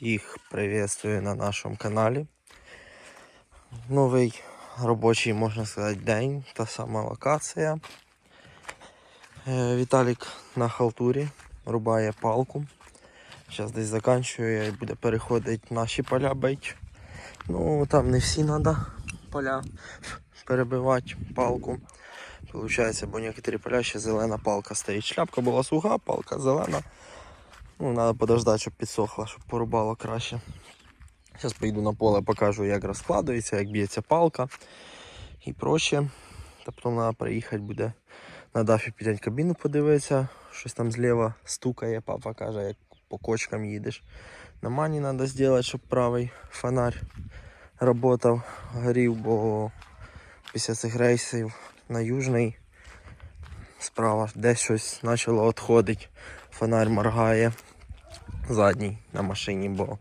Всіх приветствую на нашому каналі. Новий робочий, можна сказати, день, та сама локація. Е, Віталік на халтурі рубає палку. Зараз десь закінчує і буде переходити наші поля бить. Ну, там не всі треба поля перебивати палку. Получається, бо некоторі поля ще зелена палка стоїть. Шляпка була суха, палка зелена. Ну, треба подождати, щоб підсохла, щоб порубало краще. Зараз поїду на поле, покажу, як розкладується, як б'ється палка і проще. Потім треба приїхати буде на дафі підняти кабіну, подивитися, щось там зліва стукає, папа каже, як по кочкам їдеш. На мані треба зробити, щоб правий фонарь працював, горів, бо після цих рейсів на южний справа десь щось почало відходити. Фонарь моргає задній на машині, бо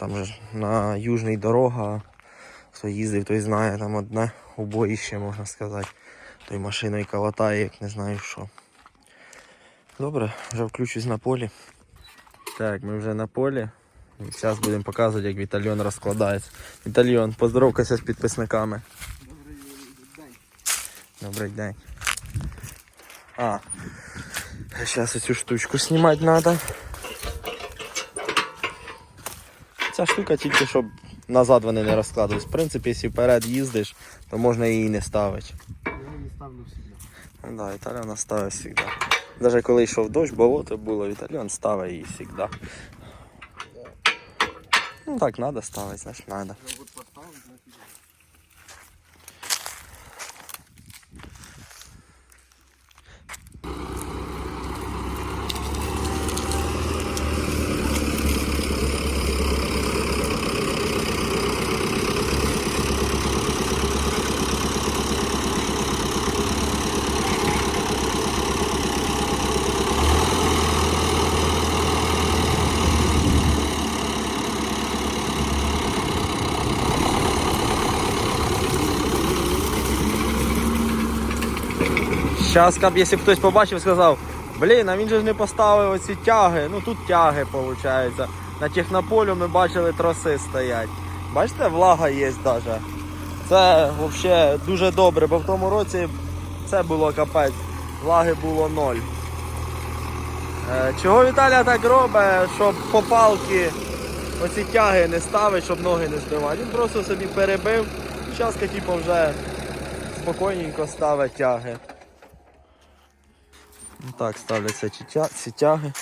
там же на южний дорога. Хто їздив, той знає, там одне убоїще, можна сказати. Той машиною калатає, як не знаю що. Добре, вже включусь на полі. Так, ми вже на полі. Зараз будемо показувати, як Вітальйон розкладається. Вітальйон, поздоровкайся з підписниками. Добрий день. Добрий день. А, зараз цю штучку знімати треба. Ця штука тільки щоб назад вони не розкладувались. В принципі, якщо вперед їздиш, то можна її не ставити. Я не ставлю. Ну Да, Віталіон ставить завжди. Навіть коли йшов дощ, болото було, Віталіон ставить її завжди. Ну так, треба ставити, значить треба. Зараз, б, якщо хтось побачив, сказав, блін, а він же ж не поставив оці тяги. Ну тут тяги, виходить. На технополю ми бачили троси стоять. Бачите, влага є навіть. Це взагалі дуже добре, бо в тому році це було капець. Влаги було ноль. Е, Чого Віталя так робить, щоб по палки оці тяги не ставить, щоб ноги не збивати. Він просто собі перебив. Зараз типу, вже спокійненько ставить тяги. Ну Так ставляться ці тя- ці тяги.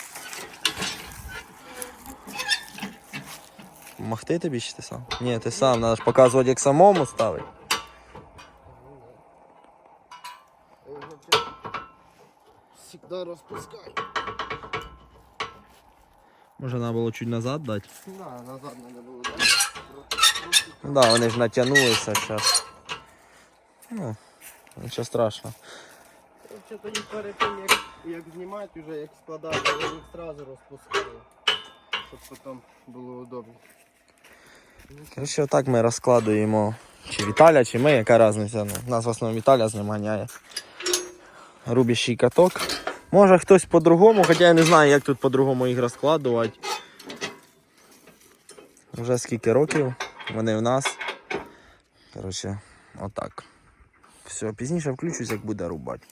Махти тобі чи ти сам? Ні, ти сам, треба ж показувати, як самому вообще всегда распускаю. Може треба було чуть назад дати? Да, назад надо было дать. Ну да, вони ж натягнулися зараз. Ну, нічого страшного. Вообще тоді перед тим, як, як знімати, вже як складати, я їх одразу розпускаю. Щоб потім було удобно. Коротше, отак ми розкладуємо чи Віталя, чи ми, яка різниця. Ну, нас в основному Віталя з ним ганяє. Рубящий каток. Може хтось по-другому, хоча я не знаю, як тут по-другому їх розкладувати. Вже скільки років вони в нас. Коротше, отак. Все, пізніше включусь, як буде рубати.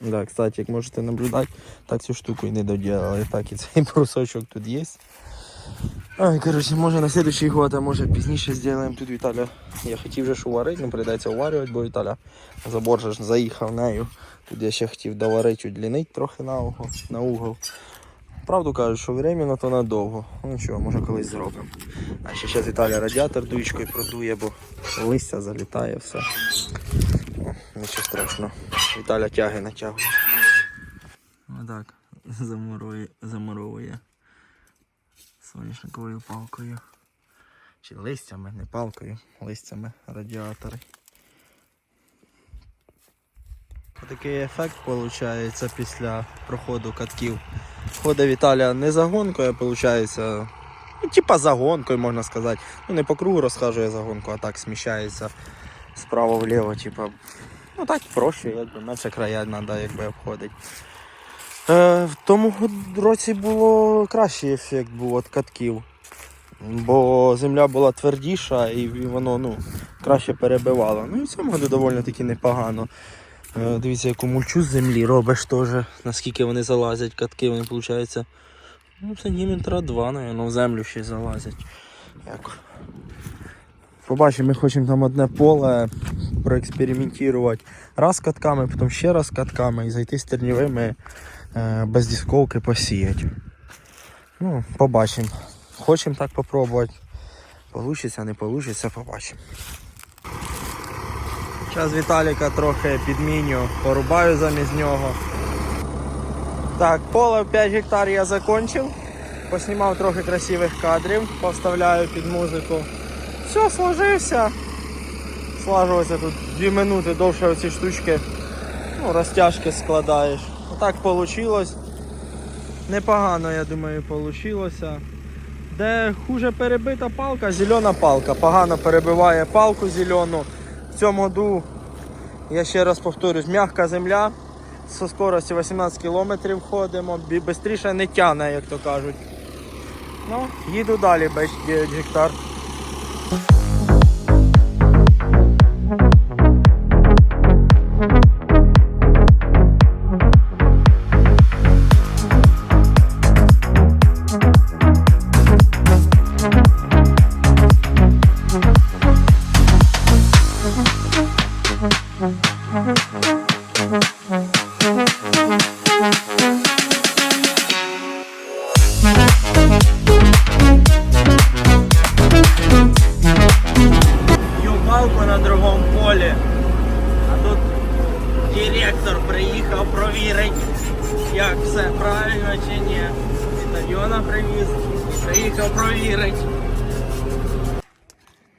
Да, кстати, як можете наблюдати, так цю штуку і не доділили. Так і цей брусочок тут є. Ай, коротше, може на следующий год, а може пізніше зробимо тут Віталя. Я хотів вже що варити, ну прийдеться уварювати, бо Віталя забор же ж заїхав нею. Тут я ще хотів доварити, удлінити трохи на угол. На угол. Правду кажуть, що временно то надовго. Ну нічого, може колись зробимо. А ще зараз Віталя радіатор дуючкою продує, бо листя залітає все. О, нічого страшного. Віталя тяги натягує. Отак, замурує, замуровує соняшниковою палкою. Чи листями, не палкою, листями радіатори. Такий ефект виходить після проходу катків. Ходить Віталія не загонкою, а виходить, ну, типа загонкою можна сказати. Ну не по кругу розхажує загонку, а так сміщається справа вліво, типа. Ну так проще, якби менше края треба якби обходить. Е, в тому році було кращий ефект був від катків. Бо земля була твердіша і воно ну, краще перебивало. Ну і в цьому году доволі таки непогано. Е, дивіться, яку мульчу з землі робиш теж, наскільки вони залазять, катки, вони виходить. Ну, сантиметра два, напевно, в землю ще залазять. Як. Побачимо, ми хочемо там одне поле проекспериментувати раз катками, потім ще раз катками і зайти з тернівими е, без дисковки посіяти. Ну, побачимо. Хочемо так попробувати. Получиться, не получиться, побачимо. Зараз Віталіка трохи підміню, порубаю замість нього. Так, поле в 5 гектар я закончив. Поснімав трохи красивих кадрів, поставляю під музику. Все, сложився. Слажувався тут 2 минути довше оці штучки. Ну, розтяжки складаєш. Отак вийшло. Непогано, я думаю, вийшло. Де хуже перебита палка, зелена палка. Погано перебиває палку зелену. Цьому году, я ще раз повторюсь, м'яка земля. Зі скорості 18 км ходимо, швидше не тяне, як то кажуть. Ну, їду далі 9 гектар. Провірити, як все правильно чи ні. Вітальйона привіз, приїхав провірити.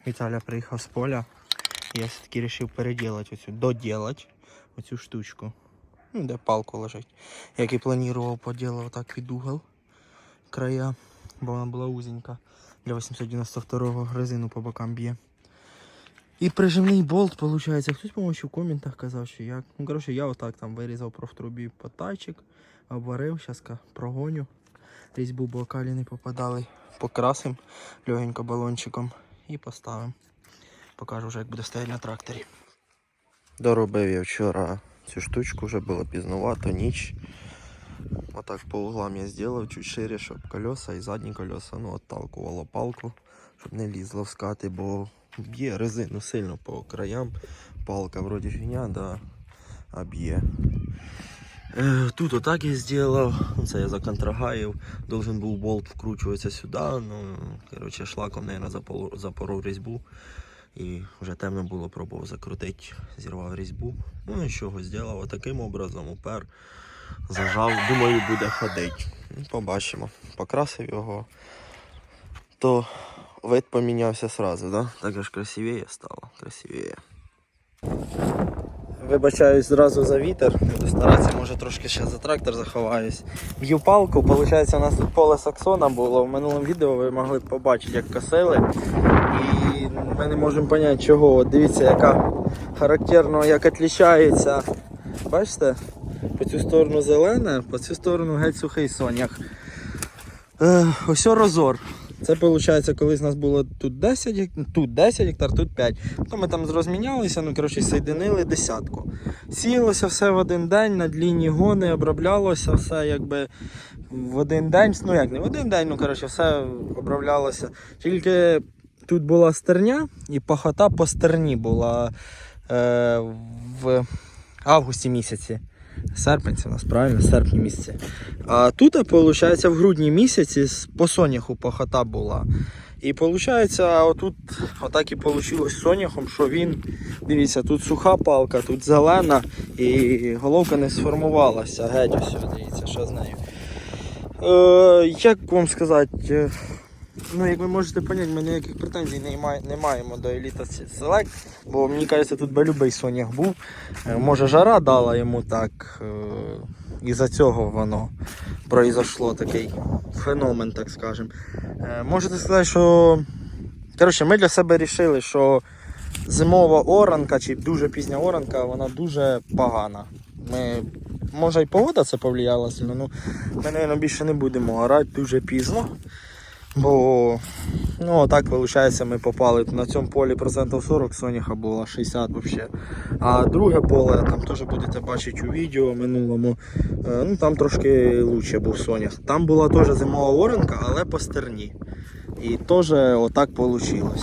Віталя приїхав з поля. Я все-таки вирішив переділати оцю, доділати оцю штучку. Ну, де палку лежить. Як і планував, поділав так під угол края, бо вона була узенька. Для 892-го резину по бокам б'є. І прижимний болт, виходить. Хтось, по-моєму, в коментах казав, що як. Ну, коротше, я отак там вирізав профтрубі потайчик, обварив, зараз прогоню. Різьбу блокалі не попадали. Покрасим легенько балончиком і поставимо. Покажу вже, як буде стояти на тракторі. Доробив я вчора цю штучку, вже було пізнувато, ніч. Отак по углам я зробив чуть шире, щоб колеса і задні колеса ну, отталкувало палку, щоб не лізло в скати, бо б'є резину сильно по краям. Палка вроді фігня, да, а б'є. Е, Тут отак я зробив, це я законтрагаїв, должен був болт вкручуватися сюди, ну, коротше, шлаком, мабуть, запоров, запоров різьбу. І вже темно було, пробував закрутити, зірвав різьбу. Ну і що, зробив таким образом, упер, зажав, думаю, буде ходити. Ну, Побачимо. Покрасив його, то вид помінявся сразу, да? Так аж красивіє стало, красивіє. Вибачаюсь зразу за вітер, буду старатися, може трошки ще за трактор заховаюсь. Б'ю палку, виходить, у нас тут поле саксона було. В минулому відео ви могли побачити, як косили. І ми не можемо зрозуміти, чого. От дивіться, яка характерно, як відрізняється. Бачите? По цю сторону зелене, по цю сторону геть сухий сонях. Е, ось розор. Це виходить, колись нас було тут 10, гек- тут 10 гектар, тут 5. То ми там розмінялися, ну коротше, соєдинили десятку. Сіялося все в один день, на длінні гони, оброблялося все якби в один день. Ну як не в один день, ну коротше, все оброблялося. Тільки тут була стерня і пахота по стерні була е, в августі місяці. Серпень це у нас правильно, серпні місяці. А тут, виходить, в грудні місяці по соняху пахота була. І виходить, отут отак і вийшло з соняхом, що він, дивіться, тут суха палка, тут зелена, і головка не сформувалася. Геть ось, дивіться, що з нею. Е, як вам сказати, е, ну як ви можете зрозуміти, ми ніяких претензій не, має- не маємо до Elite Select, бо мені кажеться, тут би любий сонях був. Е, Може жара дала йому так. е, І-за цього воно произошло такий феномен, так скажем. Е, Можете сказати, що. Коротше, ми для себе вирішили, що зимова оранка чи дуже пізня оранка, вона дуже погана. Ми може і погода це повлияла сильно. Ну, ми, мабуть, більше не будемо орати дуже пізно. Бо ну, так виходить, ми попали на цьому полі процентів 40 соняха було 60 взагалі. А друге поле, там теж будете бачити у відео минулому, е, ну там трошки лучше був сонях. Там була теж зимова оранка, але по стерні. І теж отак вийшло.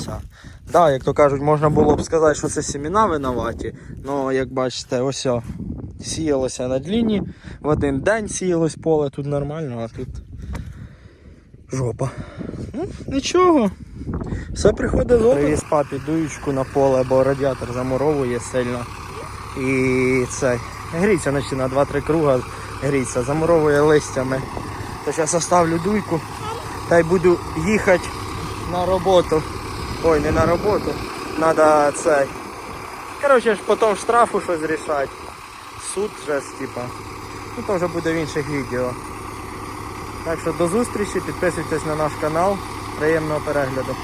Да, як то кажуть, можна було б сказати, що це семена винуваті. але як бачите, ось сіялося на дліні. В один день сіялось поле, тут нормально, а тут жопа. Ну, нічого. Все приходить добре. Привіз папі дуючку на поле, бо радіатор замуровує сильно. І це гріться наче на 2-3 круга гріться, замуровує листями. То зараз оставлю дуйку та й буду їхати на роботу. Ой, не на роботу. Надо цей. Коротше ж потім штрафу щось рішати. Суд вже ж, типа. Ну то вже буде в інших відео. Так що до зустрічі, підписуйтесь на наш канал. Приємного перегляду.